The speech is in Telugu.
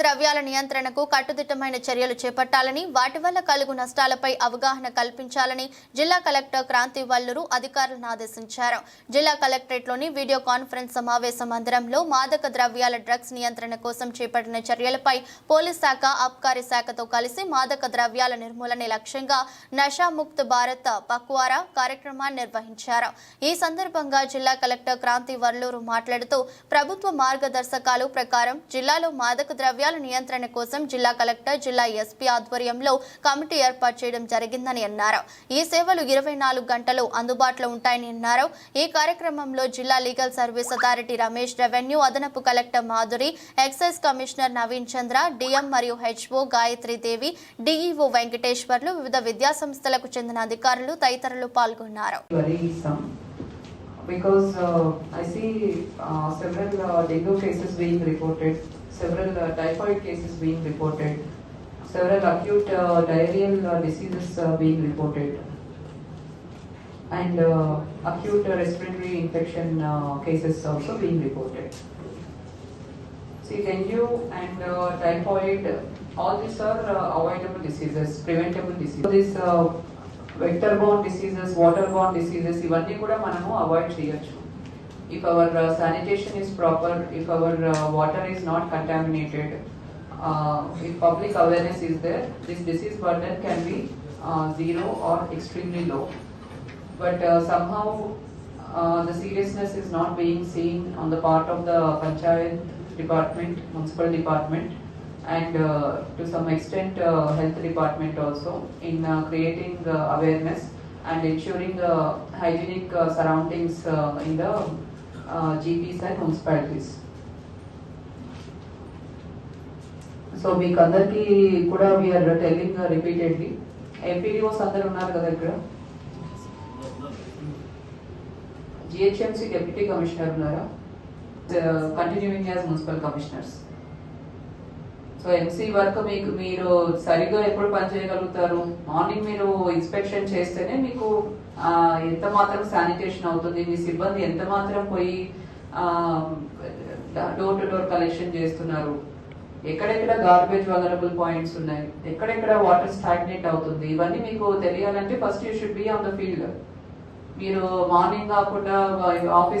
ద్రవ్యాల నియంత్రణకు కట్టుదిట్టమైన చర్యలు చేపట్టాలని వాటి వల్ల కలుగు నష్టాలపై అవగాహన కల్పించాలని జిల్లా కలెక్టర్ క్రాంతి వల్లూరు అధికారులను ఆదేశించారు. జిల్లా కలెక్టరేట్లోని వీడియో కాన్ఫరెన్స్ సమావేశ మందిరంలో మాదక ద్రవ్యాల డ్రగ్స్ నియంత్రణ కోసం చేపట్టిన చర్యలపై పోలీస్ శాఖ అబ్కారీ శాఖతో కలిసి మాదక ద్రవ్యాల నిర్మూలనే లక్ష్యంగా నషాముక్త్ భారత్ పక్వారా కార్యక్రమాన్ని నిర్వహించారు. ఈ సందర్భంగా జిల్లా కలెక్టర్ క్రాంతి వర్లూరు మాట్లాడుతూ ప్రభుత్వ మార్గదర్శకాలు ప్రకారం జిల్లాలో మాదక ద్రవ్య ద్రవ్యాల నియంత్రణ కోసం జిల్లా కలెక్టర్ జిల్లా ఎస్పీ ఆధ్వర్యంలో కమిటీ ఏర్పాటు చేయడం జరిగిందని అన్నారు. ఈ సేవలు ఇరవై నాలుగు గంటలు అందుబాటులో ఉంటాయని అన్నారు. ఈ కార్యక్రమంలో జిల్లా legal service authority Ramesh revenue అదనపు collector Madhuri excise commissioner Naveen Chandra DM మరియు హెచ్ఓ గాయత్రి దేవి డిఈఓ వెంకటేశ్వర్లు వివిధ విద్యా సంస్థలకు చెందిన అధికారులు తదితరులు పాల్గొన్నారు. Because uh, I see uh, several uh, dengue cases being reported, several uh, typhoid cases being reported, several acute uh, diarrheal uh, diseases uh, being reported, and uh, acute uh, respiratory infection uh, cases also being reported. See, dengue and uh, typhoid, all these are uh, avoidable diseases, preventable diseases. So this uh, vector borne diseases, water borne diseases, ఇవన్నీ కూడా మనము అవాయిడ్ చేయొచ్చు if our uh, sanitation is proper, if our uh, water is not contaminated, uh, if public awareness is there, this disease burden can be uh, zero or extremely low. But uh, somehow uh, the seriousness is not being seen on the part of the panchayat department, municipal department, and to some extent health department also in creating awareness and ensuring hygienic surroundings in the uh, GPs and municipalities. So మీకు అందరికీ కూడా వీఆర్ టెల్లింగ్ రిపీటెడ్లీ ఎంపీడీఓస్ అందరు ఉన్నారు కదా ఇక్కడ? జిహెచ్ఎంసీ డెప్యూటీ కమిషనర్ ఉన్నారా? Continuing as municipal commissioners so MC work మీకు మీరు సరిగ్గా ఎప్పుడు పని చేయగలుగుతారు మార్నింగ్ మీరు ఇన్స్పెక్షన్ చేస్తేనే మీకు ఎంత మాత్రం శానిటేషన్ అవుతుంది? మీ సిబ్బంది ఎంత మాత్రం పోయి డోర్ టు డోర్ కలెక్షన్ చేస్తున్నారు? ఎక్కడెక్కడ గార్బేజ్ వలరబుల్ పాయింట్స్ ఉన్నాయి? ఎక్కడెక్కడ వాటర్ స్టాగ్నేట్ అవుతుంది? ఇవన్నీ మీకు తెలియాలంటే first you should be on the field మీరు మార్నింగ్ కాకుండా ఆఫీస్